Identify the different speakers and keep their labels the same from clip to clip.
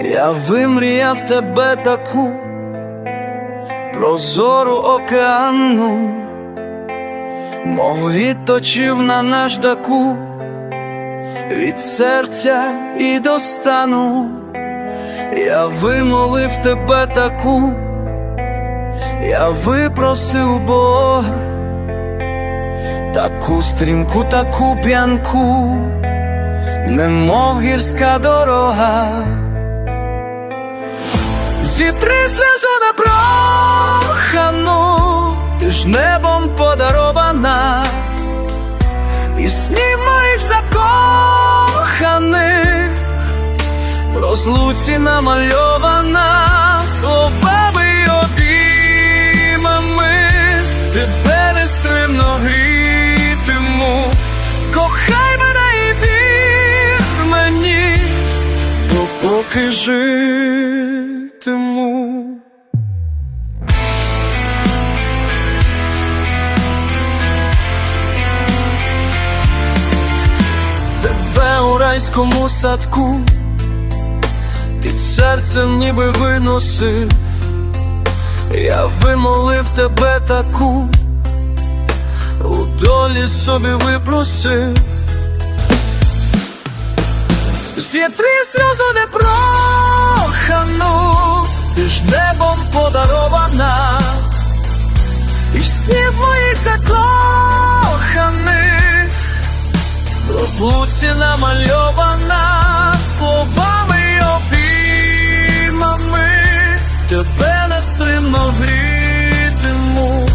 Speaker 1: Я вимріяв тебе таку прозору океану, мов відточив на наждаку від серця і до стану. Я вимолив тебе таку, я випросив Бога, таку стрімку, таку п'янку, немов гірська дорога. Зітри сльозу непрохану, ти ж небом подарована, і снів моїх закоханих в розлуці намальована. Словами й обіймами, тебе нестримно грітиму, кохай мене і вір мені, допоки житиму. Тебе у райському садку під серцем ніби виносив, я вимолив тебе таку, у долі собі випросив. Зітри сльозу непрохану, в розлуці намальована словами й обіймами, тебе нестримно грітиму,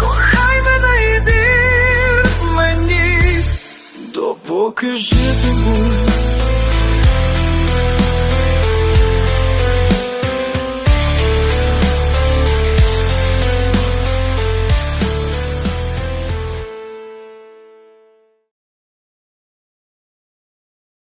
Speaker 1: кохай мене і вір мені, допоки житиму.